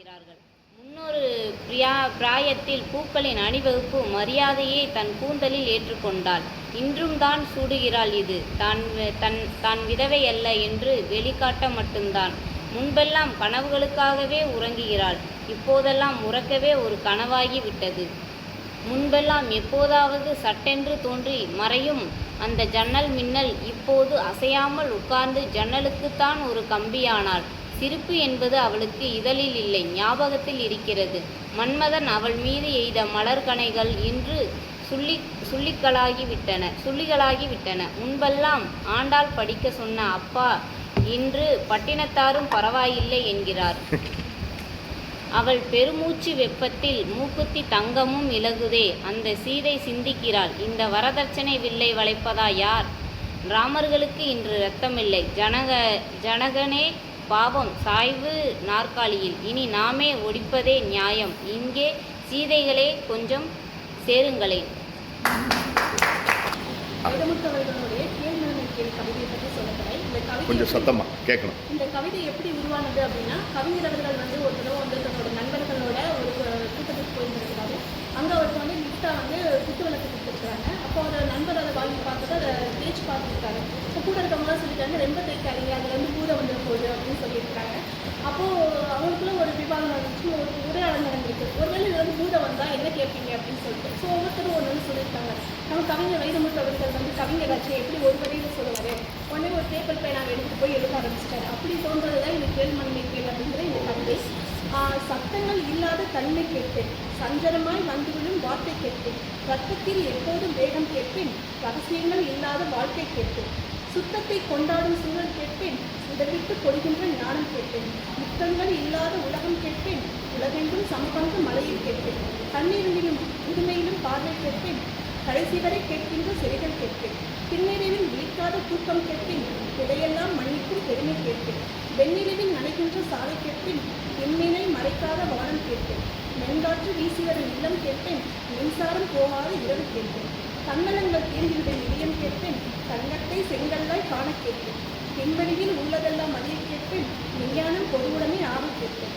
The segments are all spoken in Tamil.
இருக்கிறார்கள் முன்னொரு பிரியா பிராயத்தில் பூக்களின் அணிவகுப்பு மரியாதையை தன் கூந்தலில் ஏற்றுக்கொண்டாள். இன்றும் தான் சூடுகிறாள் இது. தான் தன் தான் விதவை அல்ல என்று வெளிக்காட்ட மட்டும்தான். முன்பெல்லாம் கனவுகளுக்காகவே உறங்குகிறாள். இப்போதெல்லாம் உறக்கவே ஒரு கனவாகி விட்டது. முன்பெல்லாம் எப்போதாவது சட்டென்று தோன்றி மறையும் அந்த ஜன்னல் மின்னல் இப்போது அசையாமல் உட்கார்ந்து ஜன்னலுக்குத்தான் ஒரு கம்பியானாள். சிரிப்பு என்பது அவளுக்கு இதழில் இல்லை ஞாபகத்தில் இருக்கிறது. மன்மதன் அவள் மீது எய்த மலர்கனைகள் இன்று சுள்ளி சுள்ளிகளாகி விட்டன சுள்ளிகளாகி விட்டன முன்பெல்லாம் ஆண்டாள் படிக்க சொன்ன அப்பா இன்று பட்டினத்தாரும் பரவாயில்லை என்கிறார். அவள் பெருமூச்சு வெப்பத்தில் மூக்குத்தி தங்கமும் இலகுதே அந்த சீதை சிந்திக்கிறாள். இந்த வரதட்சணை வில்லை வளைப்பதா யார்? ராமர்களுக்கு இன்று ரத்தமில்லை ஜனக ஜனகனே பாவம் சாய்வு நாற்காலியில். இனி நாமே ஒடிப்பதே நியாயம். இங்கே சீதைகளே கொஞ்சம் சேருங்களேன் வைரமுத்தவர்களுடைய கேள்வி கேள் கவிதையை பற்றி சொல்லப்படுறேன் இந்த கவிதை கொஞ்சம் சத்தமா கேட்கணும். இந்த கவிதை எப்படி உருவானது அப்படின்னா கவிஞர் அவர்கள் வந்து ஒரு தடவை வந்து தன்னோட நண்பர்களோட ஒரு கூட்டத்துக்கு போயிருந்திருக்கிறாரு அங்கே அவருக்கு வந்து லிஃப்டாக வந்து குத்துவிளக்கு கொடுத்துருக்காங்க அப்போ அந்த நண்பர் அதை வாங்கி பார்த்துட்டு அதை தேய்ச்சி பார்த்துருக்காரு. இப்போ கூட இருக்கவங்களாம் சொல்லிட்டாங்க ரொம்ப தேய்க்காதீங்க அதில் வந்து பூதம் வந்துட போகுது அப்படின்னு சொல்லியிருக்காங்க. அப்போது அவங்களுக்குள்ள ஒரு விவாதம் நடந்துச்சு ஒரு உரையாடல் நடந்திருக்கு. ஒருவேளை இதுல வந்து பூதம் வந்தால் என்ன கேட்பீங்க அப்படின்னு சொல்லிட்டு. ஸோ ஒவ்வொருத்தரும் ஒன்று வந்து சொல்லியிருக்காங்க. நம்ம கவிஞர் வைரமுத்து அவர்கள் வந்து கவிஞராச்சு எப்படி ஒரு வரையில் சொல்லுவார்? உடனே ஒரு பேப்பர் பேனாவை எடுத்து போய் எழுத ஆரம்பிச்சிட்டாரு. அப்படி தோன்றது தான் இந்த கேள்மண்மை கேள் அப்படிங்கிற இந்த கவிதை. சத்தங்கள் இல்லாத தன்மை கேட்பேன். சஞ்சரமாய் வந்துவிடும் வார்த்தை கேட்பேன். ரத்தத்தில் எப்போதும் வேகம் கேட்பேன். ரகசியங்கள் இல்லாத வாழ்க்கை கேட்பேன். சுத்தத்தை கொண்டாடும் சூழல் கேட்பேன். உதவிட்டு பொழிகின்ற ஞானம் கேட்பேன். யுத்தங்கள் இல்லாத உலகம் கேட்பேன். உலகெங்கும் சமபங்கு மலையில் கேட்பேன். கண்ணீரிலும் புதுமையிலும் பார்வை கேட்பேன். கடைசி வரை கேட்கின்ற செடிகள் கேட்பேன். பின்னிரவில் விழிக்காத தூக்கம் கேட்பேன். இதையெல்லாம் மன்னிக்கும் பெருமை கேட்பேன். வெண்ணிலவில் நனைகின்ற சாலை கேட்பேன் எம்மினை மறைக்காத வானம் கேட்பேன். மென்காற்று வீசுவதன் இல்லம் கேட்பேன் மின்சாரம் போகாத இரவு கேட்பேன். தன்னலங்கள் தீர்கின்ற இதயம் கேட்பேன் தங்கத்தை செங்கல்லாய் காண கேட்பேன். விண்வெளியில் உள்ளதெல்லாம் அறிய கேட்பேன் விஞ்ஞானம் பொதுவுடனே ஆக கேட்பேன்.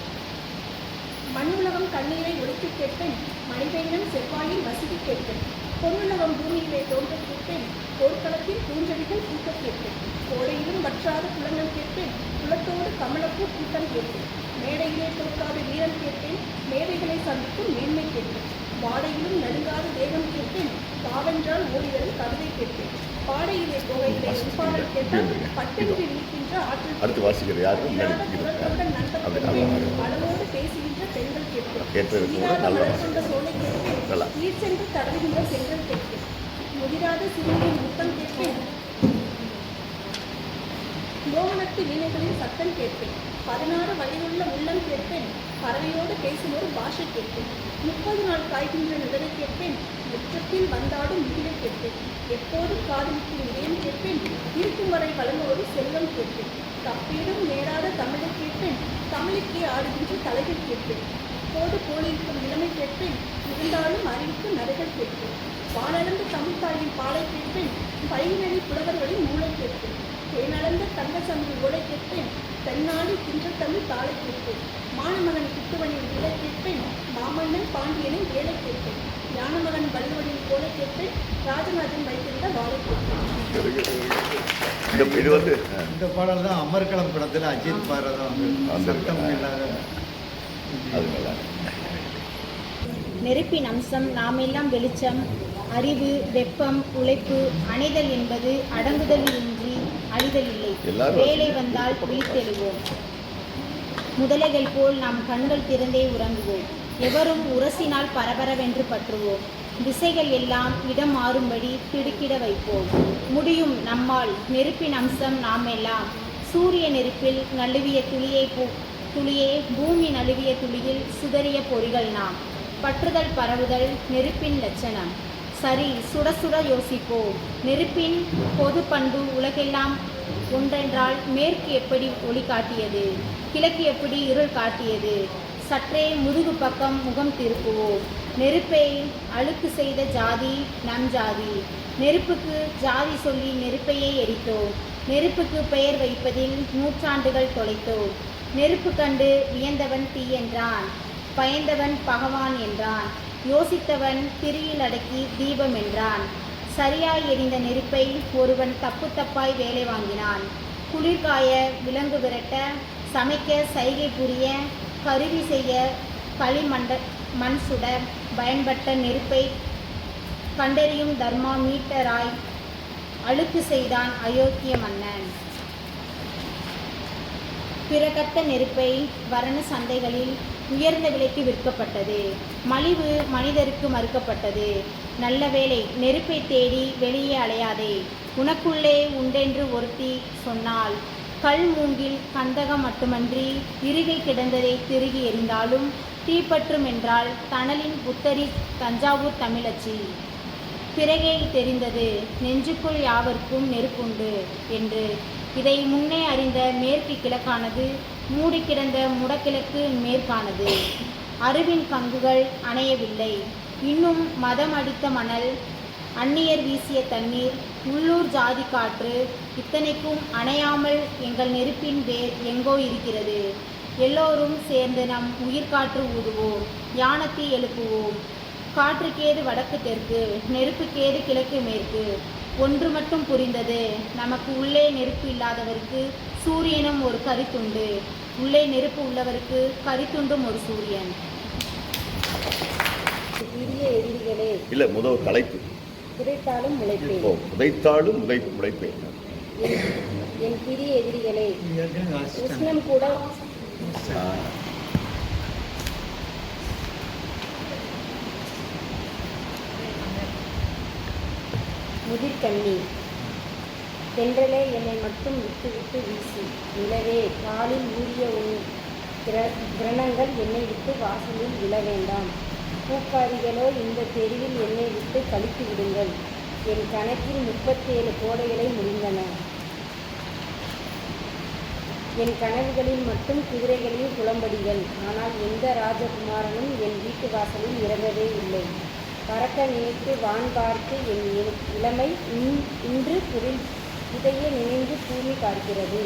மண்ணுலகம் கண்ணீரை ஒழித்து கேட்பேன் மனிதனிடம் செவ்வாயில் வசித்து கேட்பேன். பொன்னுலகம் பூமியிலே தோன்ற கேட்பேன் போர்க்களத்தில் பூஞ்செடிகள் பூக்க கேட்பேன் கோடையிலும் வற்றாத குளங்கள் கேட்பேன் குளத்தோடு கமலப்பூ கூட்டம் கேட்பேன். மேடையிலே தோற்காத வீரன் கேட்பேன் மேடைகளை சந்திக்கும் மேன்மை கேட்பேன். வாடையிலும் நடுங்காத தேகம் கேட்பேன் பாவென்றால் ஓடிவரும் கவிதை கேட்பேன். பாடையிலே போகையிலே பாடல் கேட்டால் பட்டென்று இருக்கின்ற ஆற்றல் அடுத்து வாசிக்கிற யாரு? முன்னாடி இல்லாத நிற்கிறது குரல்களுடன் யாரு? நண்பர் அப்படி கேட்பேன். நல்லா அளவோடு கேட்பதற்கு கூட நல்ல நல்லா. மோகனத்து வீணைகளின் சத்தம் கேட்பேன். பதினாறு வயதுள்ள உள்ளம் கேட்பேன். பறவையோடு பேசும் ஒரு பாஷை கேட்பேன். முப்பது நாள் காய்கின்ற நிதனை கேட்பேன். முற்றத்தில் வந்தாடும் முடிவை கேட்பேன். எப்போதும் காதலிக்கும் இதயம் கேட்பேன். இருக்கும் வரை வழங்குவது செல்வம் கேட்பேன். தப்பீடும் நேராத தமிழை கேட்பேன். தமிழுக்கே ஆடுகின்ற தலைகள் கேட்பேன். இப்போது போலிருக்கும் இளமை கேட்பேன். இருந்தாலும் அறிவிக்கும் நரைகள் கேட்பேன். வானளந்த தமிழ்தாயின் பாலை கேட்பேன். பயிர்வெளி புலவர்களின் மூளை கேட்பேன். தேனளந்த தங்க சமையல் ஓலை கேட்பேன். தென்னாடி தின்ற தமிழ் தாளை கேட்பேன். மானமகன் குத்துவனின் விலை கேட்பேன். மாமன்னன் பாண்டியனின் வேலை கேட்பேன். ஞானமகன் வள்ளுவனின் கோலை கேட்பேன். ராஜராஜன் வைத்திருந்த வாழை கேட்பேன். இந்த பாடல் தான் அமர்கலம் படத்தில் அஜித் சத்தம் இல்லாத நெருப்பின் அம்சம் நாமெல்லாம் வெளிச்சம் அறிவு வெப்பம் உழைப்பு அணைதல் என்பது அடங்குதல் இன்றி எல்லாரும் வேலை வந்தால் விழித்தெழுவோம். முதலைகள் போல் நாம் கண்கள் திறந்தே உறங்குவோம். எவரும் உரசினால் பரபரவென்று பற்றுவோம். திசைகள் எல்லாம் இடம் மாறும்படி திடுக்கிட வைப்போம். முடியும் நம்மால் நெருப்பின் அம்சம் நாமெல்லாம். சூரிய நெருப்பில் நழுவிய துளியை பூ துளியே பூமி நழுவிய துளியில் சிதறிய பொறிகள் நாம். பற்றுதல் பரவுதல் நெருப்பின் லட்சணம். சரி சுட சுட யோசிப்போம். நெருப்பின் பொது பண்பு உலகெல்லாம் ஒன்றென்றால் மேற்கு எப்படி ஒளி காட்டியது? கிழக்கு எப்படி இருள் காட்டியது? சற்றே முதுகு பக்கம் முகம் திருப்புவோம். நெருப்பை அழுக்கு செய்த ஜாதி நம் ஜாதி. நெருப்புக்கு ஜாதி சொல்லி நெருப்பையே எரித்தோம். நெருப்புக்கு பெயர் வைப்பதில் நூற்றாண்டுகள் தொலைத்தோம். நெருப்பு கண்டு வியந்தவன் தீ என்றான் பயந்தவன் பகவான் என்றான். யோசித்தவன் திரியில் அடக்கி தீபம் என்றான். சரியாய் எரிந்த நெருப்பை ஒருவன் தப்பு தப்பாய் வேலை வாங்கினான். குளிர்காய விலங்கு விரட்ட சமைக்க சைகை புரிய கருவி செய்ய களிமண்ட மண் சுட பயன்பட்ட நெருப்பை கண்டறியும் தர்மா மீட்டராய் அழுக்கு செய்தான் அயோக்கிய மன்னன். பிறகத்த நெருப்பை வரண சந்தைகளில் உயர்ந்த விலைக்கு விற்கப்பட்டது. மலிவு மனிதருக்கு மறுக்கப்பட்டது. நல்ல வேலை நெருப்பை தேடி வெளியே அலையாதே. உனக்குள்ளே உண்டென்று ஒருத்தி சொன்னால் கல் மூங்கில் கந்தகம் மட்டுமன்றி இறுகை கிடந்ததை திருகி எறிந்தாலும் தீப்பற்றும் என்றால் தணலின் புத்தரி தஞ்சாவூர் தமிழச்சி. பிறகே தெரிந்தது நெஞ்சுக்குள் யாவர்க்கும் நெருப்புண்டு என்று. இதை முன்னே அறிந்த மேற்கு கிழக்கானது மூடி கிடந்த முடக்கிழக்கு மேற்கானது. அருவின் பங்குகள் அணையவில்லை. இன்னும் மதம் அடித்த மணல் அந்நியர் வீசிய தண்ணீர் உள்ளூர் ஜாதி காற்று இத்தனைக்கும் அணையாமல் எங்கள் நெருப்பின் வேர் எங்கோ இருக்கிறது. எல்லோரும் சேர்ந்து நம் உயிர்காற்று ஊதுவோம் யானத்தை எழுப்புவோம். காற்றுக்கேது வடக்கு தெற்கு நெருப்புக்கேது கிழக்கு மேற்கு. ஒன்று மட்டும் புரிந்தது நமக்கு உள்ளே நெருப்பு இல்லாதவருக்கு சூரியனும் ஒரு கரித்துண்டு. உள்ளே நெருப்பு உள்ளவருக்கு கரித்துண்டும் ஒரு சூரியன். இல்ல முதல் தலைப்பு. குறைத்தாலும் முளைப்பேன். உதைத்தாலும் உதை உழைப்பேன் என் பிரிய எதிரிகளே. உஷ்ணம் கூட முதிர்கண்ணி தென்றலே என்னை மட்டும் விட்டு விட்டு வீசி. நிலவே காலில் ஊறிய உன் கிர- கிரணங்கள் என்னை விட்டு வாசலில் விழ வேண்டாம். பூக்காரிகளோ இந்த தெருவில் என்னை விட்டு கழித்து விடுங்கள். என் கணக்கில் முப்பத்தேழு கோடைகளை முடிந்தன. என் கனவுகளில் மட்டும் குதிரைகளின் குளம்படிகள் ஆனால் எந்த ராஜகுமாரனும் என் வீட்டு வாசலில் இறங்கவே இல்லை. பறக்க நினைத்து வான் பார்த்து என் இளமை இன்- இன்று புரில் இதையே நினைந்து பூமி பார்க்கிறது.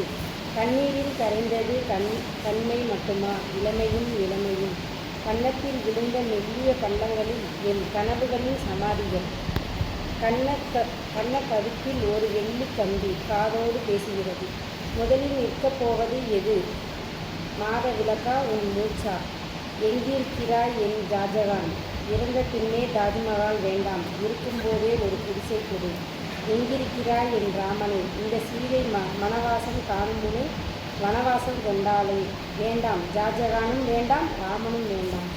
கண்ணீரில் கரைந்தது கண் கண்மை மட்டுமா? இளமையும் இளமையும். கன்னத்தில் விழுந்த மெல்லிய பள்ளங்களில் என் கனவுகளின் சமாதிகள். கண்ண க கண்ண கருத்தில் ஒரு வெள்ளி கம்பி காதோடு பேசுகிறது. முதலில் நிற்கப் போவது எது? மாத விளக்கா உன் மூச்சா? எங்கிருக்கிறாய் என் ஷாஜகான் இறந்த பின்னே தாஜ்மஹால் வேண்டாம். இருக்கும்போதே ஒரு குடிசை கொடு. எங்கிருக்கிறாய் என் ராமனே? இந்த சீதை ம மனவாசம் காணுமுனை வனவாசம் கொண்டாளே. வேண்டாம் ஜாஜகானும் வேண்டாம் ராமனும் வேண்டாம்.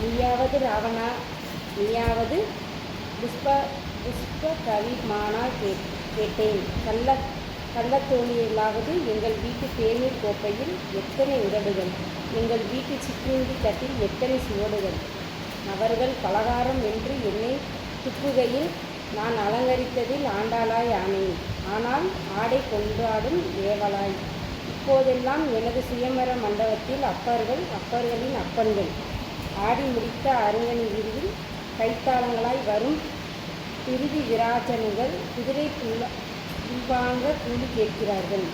நீயாவது ராவணா நீயாவது புஷ்ப புஷ்ப கவிமானா கே கேட்டேன். கள்ள கள்ளத்தோணியிலாவது எங்கள் வீட்டு தேநீர் கோப்பையில் எத்தனை உதடுகள்? எங்கள் வீட்டு சிற்றுண்டி தட்டில் எத்தனை சுவடுகள்? அவர்கள் பலகாரம் என்று என்னை துப்புகையில் நான் அலங்கரித்ததில் ஆண்டாளாய் ஆனேன் ஆனால் ஆடை கொண்டாடும் ஏவலாய். இப்போதெல்லாம் எனது சுயமர மண்டபத்தில் அப்பர்கள் அப்பர்களின் அப்பன்கள். ஆடி முடித்த அருங்கனி விருதில் கைத்தாளங்களாய் வரும் பிரிதி விராஜனுகள் குதிரை புல்ல புல்வாங்க கூலி கேட்கிறார்கள்.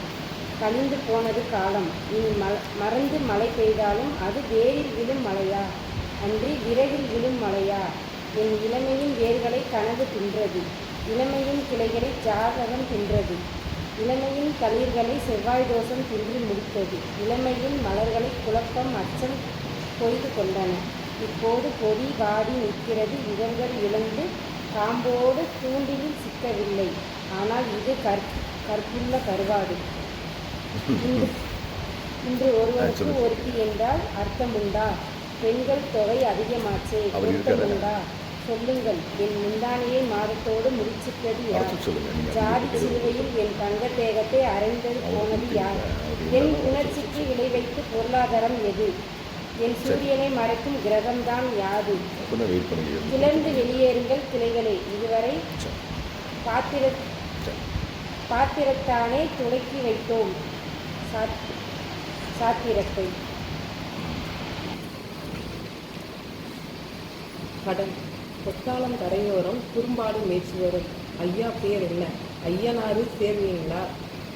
கழிந்து போனது காலம். இனி மல மறந்து மழை பெய்தாலும் அது வேரில் விழும் மழையா? அன்றி விரைவில் விழும் மழையா? என் இளமையின் வேர்களை கனவு தின்றது. இளமையின் கிளைகளை ஜாதகம் தின்றது. இளமையின் தளிர்களை செவ்வாய் தோஷம் தின்று முடித்தது. இளமையின் மலர்களை குழப்பம் அச்சம் கொய்து கொண்டன. இப்போது பொறி வாடி நிற்கிறது. இதழ்கள் இழந்து காம்போடு தூண்டிலில் சிக்கவில்லை. ஆனால் இது கற் கற்புள்ள கருவாடு. இன்று ஒருவருக்கு. ஒருத்தி என்றால் அர்த்தம் உண்டா பெண்கள் தொகை அதிகமாச்சே? உண்டா சொல்லுங்கள். என் முந்தானையை மாதத்தோடு முடிச்சிட்டது யார்? ஜாதி சிலுவையில் என் தங்க தேகத்தை அரைந்தது போனது யார்? என் உணர்ச்சிக்கு விளை வைத்து பொருளாதாரம் எது? என் சூரியனை மறைக்கும் கிரகம்தான் யாது? கிளர்ந்து வெளியேறுங்கள் கிளைகளே. இதுவரை பாத்திர பாத்திரத்தானே துடக்கி வைத்தோம். சாத்- சாத்திரத்தை. கடல் கொத்தாளம் கரையோரம் குறும்பாடு மேய்ச்சி வரும் ஐயா பேர் என்ன? ஐயனாரு சேர்வீங்களா?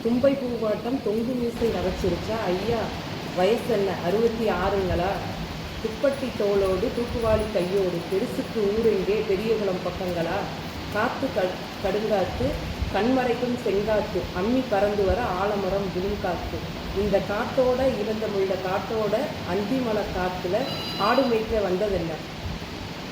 தும்பை பூவாட்டம் தொங்கு மீசை நரைச்சிருச்சா ஐயா வயசென்ன? அறுபத்தி ஆறுங்களா? துப்பட்டி தோளோடு தூக்குவாளி கையோடு பெருசுக்கு ஊரெங்கே பெரியகுளம் பக்கங்களா? காத்து க கடுங்காத்து கண்மறைக்கும் செங்காத்து அம்மி பறந்து வர ஆலமரம் விழுங்காத்து. இந்த காத்தோட இறந்தமுள்ள காத்தோட அந்திமல காத்துல ஆடு மேய்க்க வந்ததென்ன?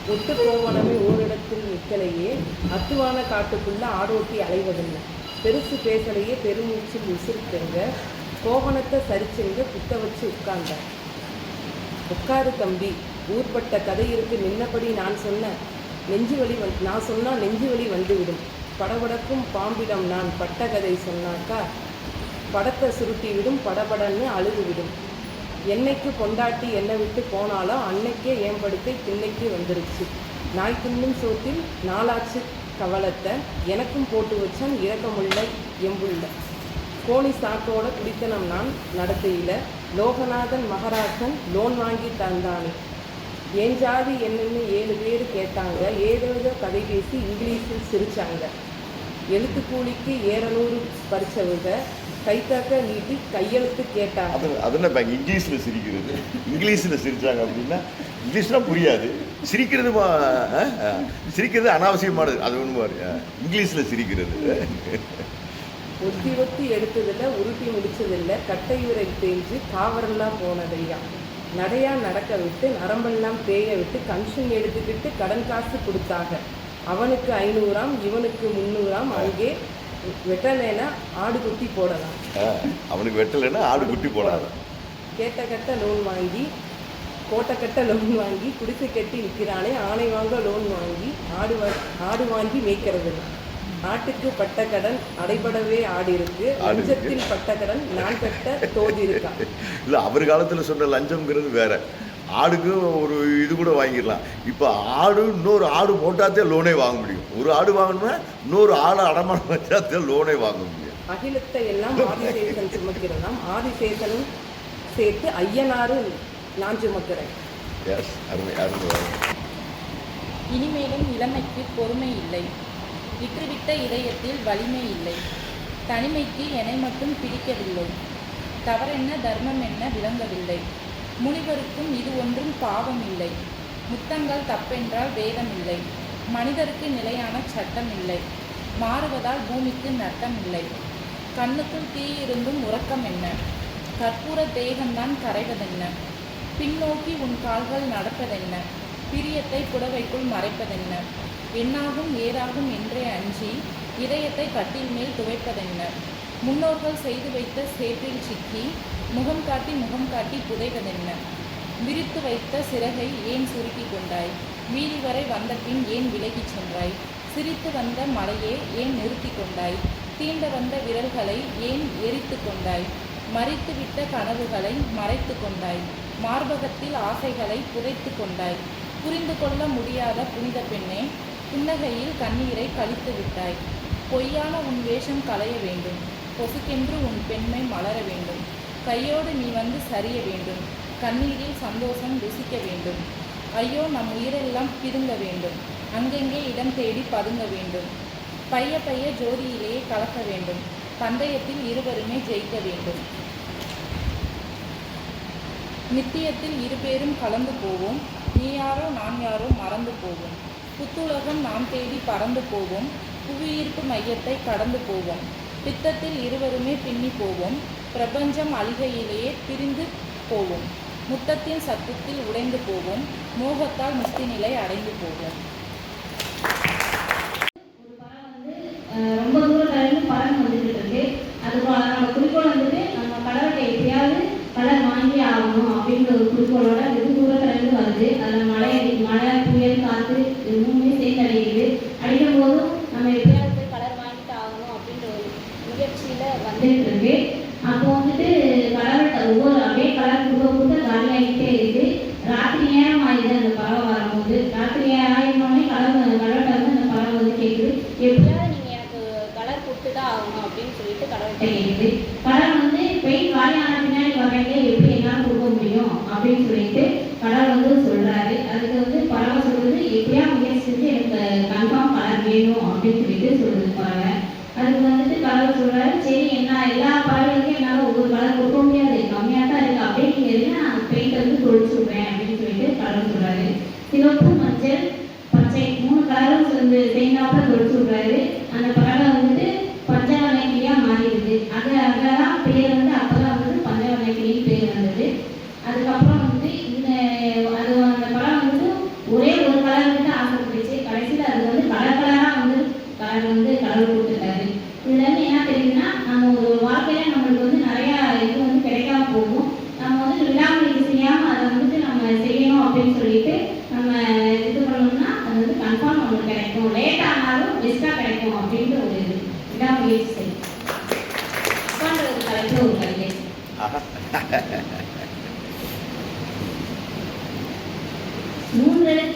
ஒட்டு கோவணமே ஓரிடத்தில் நிற்கலையே அத்துவான காட்டுக்குள்ள ஆடோட்டி அலைவதில்லை. பெருசு பேசலையே பெருமூச்சில் விசிறிக்கங்க கோவணத்தை சரிச்செங்க குத்த வச்சு உட்கார்ந்த உட்காரு தம்பி ஊர்பட்ட கதை இருக்கு நின்னபடி நான் சொன்ன நெஞ்சு வலி வந் நான் சொன்னா நெஞ்சு வலி வந்துவிடும். படபடக்கும் பாம்பிடம் நான் பட்ட கதை சொன்னாக்கா படத்தை சுருட்டி விடும் படபடன்னு அழுது விடும் என்னைக்கு பொண்டாட்டி என்னை விட்டு போனாலோ அன்னைக்கே என் படுக்கை திண்ணைக்கு வந்துருச்சு. நாய் தின்னும் சோத்தில் நாளாச்சு கவலத்தை எனக்கும் போட்டு வச்சான் இரக்கமுள்ள எம்புள்ள கோணி சாக்கோட குடித்தனம் நான் நடத்தையில் லோகநாதன் மகராசன் லோன் வாங்கி தந்தானே. என் ஜாதி என்னன்னு ஏழு பேர் கேட்டாங்க. ஏதேதோ கதை பேசி இங்கிலீஷில் சிரித்தாங்க எழுத்து கூலிக்கு ஏறநூறு பறிச்சவங்க கைத்தாக்க நீட்டி கையெழுத்து கேட்டாங்க அது அது என்ன இப்போ இங்கிலீஷில் சிரிக்கிறது? இங்கிலீஷில் சிரிச்சாங்க அப்படின்னா இங்கிலீஷ்லாம் புரியாது. சிரிக்கிறது. சிரிக்கிறது அனாவசியமானது. அது ஒன்று இங்கிலீஷில் சிரிக்கிறது. ஒத்தி ஒத்தி எடுத்ததில்ல உருட்டி முடிச்சதில்ல கட்டையுரை தேஞ்சு காவரெல்லாம் போனதையா? நடையா நடக்க விட்டு நரம்பெல்லாம் தேய விட்டு கமிஷன் எடுத்துக்கிட்டு கடன் காசு கொடுத்தாங்க அவனுக்கு ஐநூறாம் இவனுக்கு முந்நூறாம் அங்கே வெட்டலைன்னா ஆடு குட்டி போடலாம். அவனுக்கு வெட்டலைன்னா ஆடு குட்டி போடாது. கேட்ட கட்ட லோன் வாங்கி கோட்டை கட்ட லோன் வாங்கி குடிசை கட்டி விற்கிறானே ஆணை வாங்க லோன் வாங்கி ஆடு ஆடு வாங்கி மேய்க்கிறது ஆட்டுக்கு பட்ட கடன் அடைபடவே ஆடு இருக்கு. ஆடு இருக்கு. லஞ்சத்தில் பட்ட கடன் நான் கட்ட தோதி இருக்கா? இல்லை அவர் காலத்தில் சொன்ன லஞ்சம்ங்கிறது வேற. ஆடுக்கு ஒரு இது கூட வாங்கிடலாம். இப்போ ஆடு இன்னொரு ஆடு போட்டாத்தே லோனே வாங்க முடியும். ஒரு ஆடு வாங்கணும்னா இன்னொரு ஆடு அடமானம் வச்சாத்தே லோனே வாங்க முடியும். அகிலத்தை எல்லாம் ஆதிசேஷன் சுமக்கிறதாம். ஆதிசேஷனும் சேர்த்து ஐயனாரு நான் சுமக்கிறேன். இனிமேலும் இளமைக்கு பொறுமை இல்லை. விற்றுவிட்ட இதயத்தில் வலிமை இல்லை. தனிமைக்கு என்னை மட்டும் பிடிக்கவில்லை. தவறென்ன தர்மம் என்ன விளங்கவில்லை. முனிவருக்கும் இது ஒன்றும் பாவம் இல்லை முத்தங்கள் தப்பென்றால் வேதம் இல்லை மனிதருக்கு நிலையான சட்டம் இல்லை மாறுவதால் பூமிக்கு நட்டம் இல்லை கண்ணுக்குள் தீயிருந்தும் உறக்கம் என்ன கற்பூர தேகம்தான் கரைவதென்ன? பின்னோக்கி உன் கால்கள் நடப்பதென்ன? பிரியத்தை புடவைக்குள் மறைப்பதென்ன? என்னாகும் ஏதாகும் என்றே அஞ்சி இதயத்தை கட்டில் மேல் துவைப்பதென்ன? முன்னோர்கள் செய்து வைத்த சேற்றில் சிக்கி முகம் காட்டி முகம் காட்டி புதைவதென்ன? விரித்து வைத்த சிறகை ஏன் சுருக்கி கொண்டாய்? வீதி வரை வந்த பின் ஏன் விலகிச் சென்றாய்? சிரித்து வந்த மலையே ஏன் நிறுத்தி கொண்டாய்? தீண்ட வந்த விரல்களை ஏன் எரித்து கொண்டாய்? மறித்துவிட்ட கனவுகளை மறைத்து கொண்டாய்? மார்பகத்தில் ஆசைகளை புதைத்து கொண்டாய்? புரிந்து கொள்ள முடியாத புனித பெண்ணே புன்னகையில் கண்ணீரை கழித்து விட்டாய். பொய்யான உன் வேஷம் களைய வேண்டும். பொசுக்கென்று உன் பெண்மை மலர வேண்டும். கையோடு நீ வந்து சரிய வேண்டும். கண்ணீரில் சந்தோஷம் ருசிக்க வேண்டும். ஐயோ நம் உயிரெல்லாம் பிதுங்க வேண்டும். அங்கெங்கே இடம் தேடி பதுங்க வேண்டும். பைய பைய ஜோதியிலேயே கலக்க வேண்டும். பந்தயத்தில் இருவருமே ஜெயிக்க வேண்டும். நித்தியத்தில் இருபேரும் கலந்து போவோம். நீ யாரோ நான் யாரோ மறந்து போவோம். புத்துலகம் நாம் தேடி பறந்து போவோம். புவியீர்ப்பு மையத்தை கடந்து போவோம். பித்தத்தில் இருவருமே பின்னி போவோம். பிரபஞ்சம் அழுகையிலேயே பிரிந்து போவோம். முத்தத்தின் சத்தத்தில் உடைந்து போவோம். மோகத்தால் முக்தி நிலை அடைந்து போவோம். ரொம்ப தூரம் பலன் வந்துட்டு இருக்கு அது நம்ம குறிக்கோள் வந்துட்டு நம்ம கடவுள்கிட்ட எப்படியாவது பலன் வாங்கி ஆகணும் அப்படின்ற ஒரு குறிக்கோளோட பிரியா முயற்சி செஞ்சு எனக்கு கன்ஃபார்ம் கலர் வேணும் அப்படின்னு சொல்லிட்டு சொல்லியிருப்பாங்க. அதுக்கு வந்துட்டு கலர் சொல்கிறாரு சரி என்ன எல்லா பறவைகளுக்கும் என்னால் ஒவ்வொரு கலர் கொடுக்க முடியாது.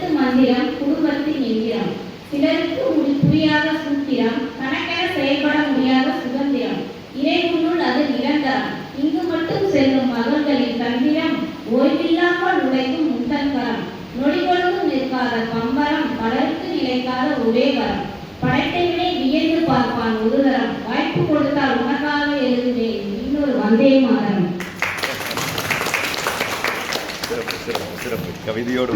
சிலருக்கு மந்திரம் குடும்பத்தின் எந்திரம். சிலருக்கு புரியாத சூத்திரம் கணக்கென செயல்பட முடியாத சுதந்திரம். இறைவனுள் அது நிரந்தரம். இங்கு மட்டும் செல்லும் மகள்களின் தந்திரம் ஓய்வில்லாமல் உழைக்கும் முத்தன்கரம் நொடி நிற்காத பம்பரம் பலருக்கு நிலைக்காத ஒரே வரம். படத்தை வியந்து பார்ப்பான் ஒரு தரம் வாய்ப்பு கொடுத்தால் உனக்காக எழுதுவேன். இன்னொரு வந்தே மாதரம். சிறப்பு சிறப்பு கவிதையோடு